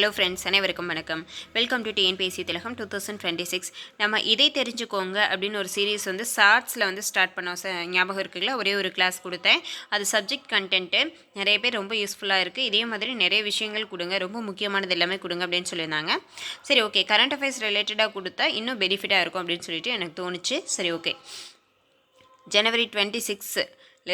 Hello friends அனைவருக்கும் வணக்கம். Welcome to TNPSC Thilagam two thousand twenty six நம்ம இதை தெரிஞ்சுக்கோங்க அப்படின்னு ஒரு சீரீஸ் வந்து ஷார்ட்ஸில் வந்து ஸ்டார்ட் பண்ணோம். சார் ஞாபகம் இருக்குங்களா? ஒரே ஒரு கிளாஸ் கொடுத்தேன். அது சப்ஜெக்ட் கண்டென்ட்டு நிறைய பேர் ரொம்ப யூஸ்ஃபுல்லாக இருக்குது இதே மாதிரி நிறைய விஷயங்கள் கொடுங்க. ரொம்ப முக்கியமானது எல்லாமே கொடுங்க அப்படின்னு சொல்லியிருந்தாங்க. சரி ஓகே கரண்ட் அஃபேர்ஸ் ரிலேட்டடாக கொடுத்தா இன்னும் பெனிஃபிட்டாக இருக்கும் அப்படின்னு சொல்லிட்டு எனக்கு தோணுச்சு. சரி ஓகே ஜனவரி டுவெண்ட்டி சிக்ஸ்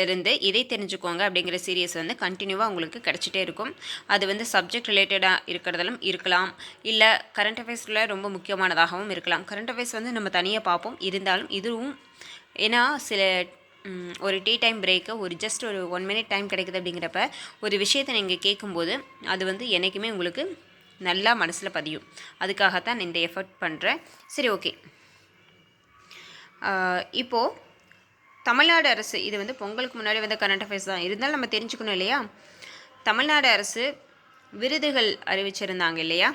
இருந்து இதை தெரிஞ்சுக்கோங்க அப்படிங்கிற சீரியஸ் வந்து கண்டினியூவாக உங்களுக்கு கிடச்சிட்டே இருக்கும். அது வந்து சப்ஜெக்ட் ரிலேட்டடாக இருக்கிறதாலும் இருக்கலாம். இல்லை கரண்ட் அஃபேர்ஸில் ரொம்ப முக்கியமானதாகவும் இருக்கலாம். கரண்ட் அஃபேர்ஸ் வந்து நம்ம தனியாக பார்ப்போம். இருந்தாலும் இதுவும் ஏன்னா சில ஒரு டீ டைம் பிரேக்கு ஒரு ஜஸ்ட் ஒரு ஒன் மினிட் டைம் கிடைக்குது அப்படிங்கிறப்ப ஒரு விஷயத்தை நீங்கள் கேட்கும்போது அது வந்து என்றைக்குமே உங்களுக்கு நல்லா மனசில் பதியும். அதுக்காகத்தான் நான் இந்த எஃபர்ட் பண்ணுறேன் சரி ஓகே இப்போது தமிழ்நாடு அரசு இது வந்து பொங்கலுக்கு முன்னாடி வந்து கரண்ட் அஃபேர்ஸ் தான். இருந்தாலும் நம்ம தெரிஞ்சுக்கணும் இல்லையா? தமிழ்நாடு அரசு விருதுகள் அறிவிச்சிருந்தாங்க இல்லையா?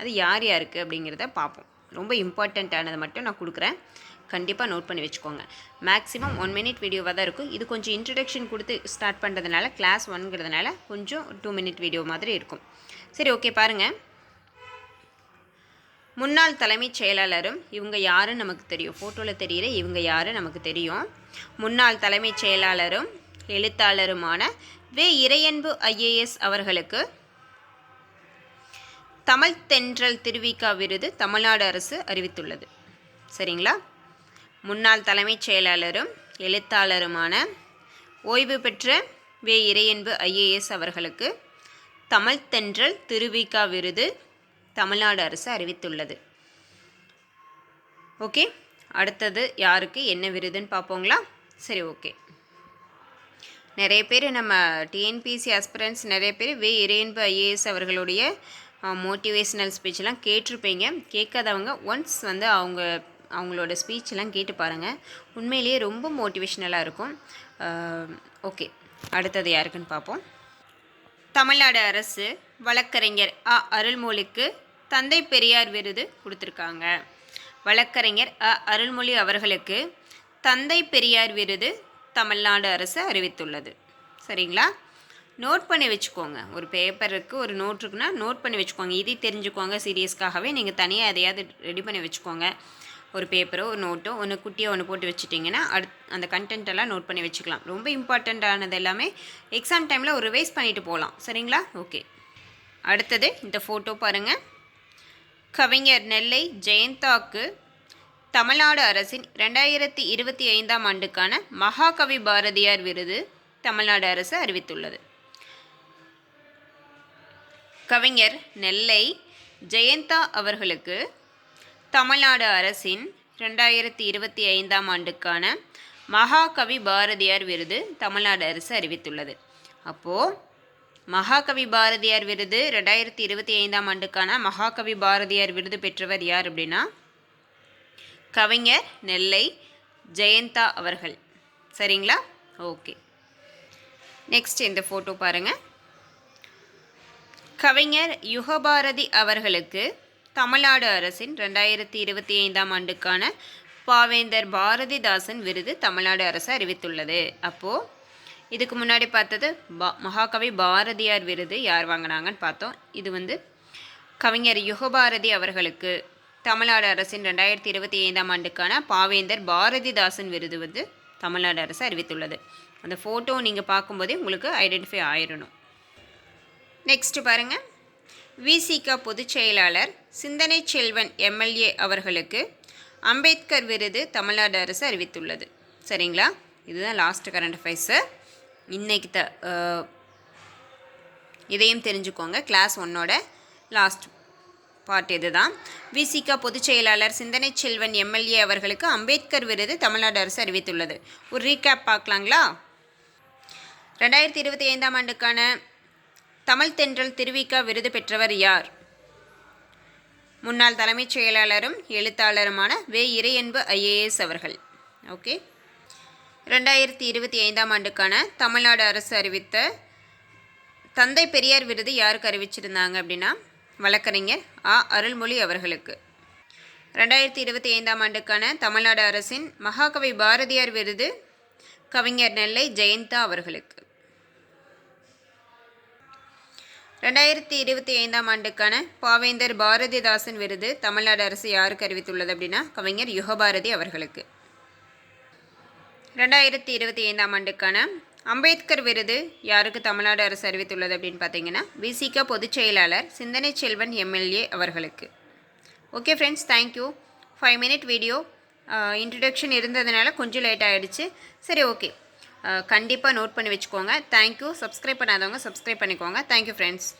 அது யார் யாருக்கு அப்படிங்கிறத பார்ப்போம். ரொம்ப இம்பார்ட்டண்ட்டானதை மட்டும் நான் கொடுக்குறேன். கண்டிப்பாக நோட் பண்ணி வச்சுக்கோங்க. மேக்ஸிமம் ஒன் மினிட் வீடியோவாக தான் இருக்கும். இது கொஞ்சம் இன்ட்ரடக்ஷன் கொடுத்து ஸ்டார்ட் பண்ணுறதுனால கிளாஸ் ஒன்ங்கிறதுனால கொஞ்சம் டூ மினிட் வீடியோ மாதிரி இருக்கும். சரி ஓகே பாருங்கள் முன்னாள் தலைமைச் செயலாளரும் இவங்க யாருன்னு நமக்கு தெரியும். ஃபோட்டோவில் தெரிகிற இவங்க யாரு நமக்கு தெரியும். முன்னாள் தலைமைச் செயலாளரும் எழுத்தாளருமான வே. இறையன்பு ஐஏஎஸ் அவர்களுக்கு தமிழ் தென்றல் திருவிக்கா விருது தமிழ்நாடு அரசு அறிவித்துள்ளது. சரிங்களா? முன்னாள் தலைமைச் செயலாளரும் எழுத்தாளருமான ஓய்வு பெற்ற வே. இறையன்பு ஐஏஎஸ் அவர்களுக்கு தமிழ் தென்றல் திருவிக்கா விருது தமிழ்நாடு அரசு அறிவித்துள்ளது. ஓகே? அடுத்தது யாருக்கு? என்ன விருதுன்னு பார்ப்போங்களா? சரி ஓகே. நிறைய பேர் நம்ம டிஎன்பிசி அஸ்பிரன்ஸ் நிறைய பேர் வே இரேன்பு ஐஏஎஸ் அவர்களுடைய மோட்டிவேஷ்னல் ஸ்பீச்செலாம் கேட்டிருப்பீங்க. கேட்காதவங்க ஒன்ஸ் வந்து அவங்க அவங்களோட ஸ்பீச்செலாம் கேட்டு பாருங்கள் உண்மையிலேயே ரொம்ப மோட்டிவேஷ்னலாக இருக்கும். ஓகே. அடுத்தது யாருக்குன்னு பார்ப்போம். தமிழ்நாடு அரசு வழக்கறிஞர் அ அருள்மொழிக்கு தந்தை பெரியார் விருது கொடுத்துருக்காங்க. வழக்கறிஞர் அ. அருள்மொழி அவர்களுக்கு தந்தை பெரியார் விருது தமிழ்நாடு அரசு அறிவித்துள்ளது. சரிங்களா? நோட் பண்ணி வச்சுக்கோங்க. ஒரு பேப்பருக்கு ஒரு நோட் இருக்குன்னா நோட் பண்ணி வச்சுக்கோங்க. இதை தெரிஞ்சுக்கோங்க சீரியஸ்க்காகவே நீங்கள் தனியாக எதையாவது ரெடி பண்ணி வச்சுக்கோங்க. ஒரு பேப்பரோ ஒரு நோட்டோ ஒன்று குட்டியோ ஒன்று போட்டு வச்சுட்டிங்கன்னா அடுத் அந்த கண்டென்ட் எல்லாம் நோட் பண்ணி வச்சுக்கலாம். ரொம்ப இம்பார்ட்டண்ட்டானது எல்லாமே எக்ஸாம் டைமில் ஒரு ரிவைஸ் பண்ணிவிட்டு போகலாம். சரிங்களா? ஓகே அடுத்தது இந்த ஃபோட்டோ பாருங்கள் கவிஞர் நெல்லை ஜெயந்தாக்கு தமிழ்நாடு அரசின் ரெண்டாயிரத்தி இருபத்தி ஐந்தாம் ஆண்டுக்கான மகாகவி பாரதியார் விருது தமிழ்நாடு அரசு அறிவித்துள்ளது. கவிஞர் நெல்லை ஜெயந்தா அவர்களுக்கு தமிழ்நாடு அரசின் ரெண்டாயிரத்தி இருபத்தி ஐந்தாம் ஆண்டுக்கான மகாகவி பாரதியார் விருது தமிழ்நாடு அரசு அறிவித்துள்ளது. அப்போது மகாகவி பாரதியார் விருது ரெண்டாயிரத்தி இருபத்தி ஐந்தாம் ஆண்டுக்கான மகாகவி பாரதியார் விருது பெற்றவர் யார் அப்படின்னா கவிஞர் நெல்லை ஜெயந்தா அவர்கள். சரிங்களா? ஓகே. நெக்ஸ்ட் இந்த ஃபோட்டோ பாருங்கள் கவிஞர் யுகபாரதி அவர்களுக்கு தமிழ்நாடு அரசின் ரெண்டாயிரத்தி இருபத்தி ஐந்தாம் ஆண்டுக்கான பாவேந்தர் பாரதிதாசன் விருது தமிழ்நாடு அரசு அறிவித்துள்ளது. அப்போது இதுக்கு முன்னாடி பார்த்தது பா மகாகவி பாரதியார் விருது யார் வாங்கினாங்கன்னு பார்த்தோம். இது வந்து கவிஞர் யுகபாரதி அவர்களுக்கு தமிழ்நாடு அரசின் ரெண்டாயிரத்தி இருபத்தி ஐந்தாம் ஆண்டுக்கான பாவேந்தர் பாரதிதாசன் விருது வந்து தமிழ்நாடு அரசு அறிவித்துள்ளது. அந்த ஃபோட்டோ நீங்கள் பார்க்கும்போதே உங்களுக்கு ஐடென்டிஃபை ஆயிடணும் நெக்ஸ்ட்டு பாருங்கள் விசிக பொதுச் செயலாளர் சிந்தனை செல்வன் எம்எல்ஏ அவர்களுக்கு அம்பேத்கர் விருது தமிழ்நாடு அரசு அறிவித்துள்ளது. சரிங்களா? இதுதான் லாஸ்ட் கரண்ட் அஃபேர்ஸு இன்னைக்கு த இதையும் தெரிஞ்சுக்கோங்க. கிளாஸ் ஒன்னோட லாஸ்ட் பார்ட் இதுதான். விசிக பொதுச் செயலாளர் சிந்தனை செல்வன் எம்எல்ஏ அவர்களுக்கு அம்பேத்கர் விருது தமிழ்நாடு அரசு அறிவித்துள்ளது. ஒரு ரீகேப் பார்க்கலாங்களா? ரெண்டாயிரத்தி இருபத்தி ஐந்தாம் ஆண்டுக்கான தமிழ் தென்றல் திருவிக்கா விருது பெற்றவர் யார்? முன்னாள் தலைமைச் செயலாளரும் எழுத்தாளருமான வே இறையன்பு ஐஏஎஸ் அவர்கள். ஓகே ரெண்டாயிரத்தி இருபத்தி ஐந்தாம் ஆண்டுக்கான தமிழ்நாடு அரசு அறிவித்த தந்தை பெரியார் விருது யாருக்கு அறிவிச்சிருந்தாங்க அப்படின்னா வழக்கறிஞர் ஆ. அருள்மொழி அவர்களுக்கு. ரெண்டாயிரத்தி இருபத்தி ஐந்தாம் ஆண்டுக்கான தமிழ்நாடு அரசின் மகாகவி பாரதியார் விருது கவிஞர் நெல்லை ஜெயந்தா அவர்களுக்கு. ரெண்டாயிரத்தி இருபத்தி ஐந்தாம் ஆண்டுக்கான பாவேந்தர் பாரதிதாசன் விருது தமிழ்நாடு அரசு யாருக்கு அறிவித்துள்ளது அப்படின்னா கவிஞர் யுகபாரதி அவர்களுக்கு. ரெண்டாயிரத்தி இருபத்தி ஐந்தாம் ஆண்டுக்கான அம்பேத்கர் விருது யாருக்கு தமிழ்நாடு அரசு அறிவித்துள்ளது அப்படின்னு பார்த்தீங்கன்னா விசிக பொதுச் செயலாளர் சிந்தனை செல்வன் எம்எல்ஏ அவர்களுக்கு. Okay friends thank you five minute video introduction இருந்ததுனால கொஞ்சம் லேட் ஆகிடுச்சு சரி ஓகே கண்டிப்பாக நோட் பண்ணி வச்சுக்கோங்க. தேங்க்யூ சப்ஸ்கிரைப் பண்ணாதவங்க சப்ஸ்கிரைப் பண்ணிக்கோங்க. Thank you friends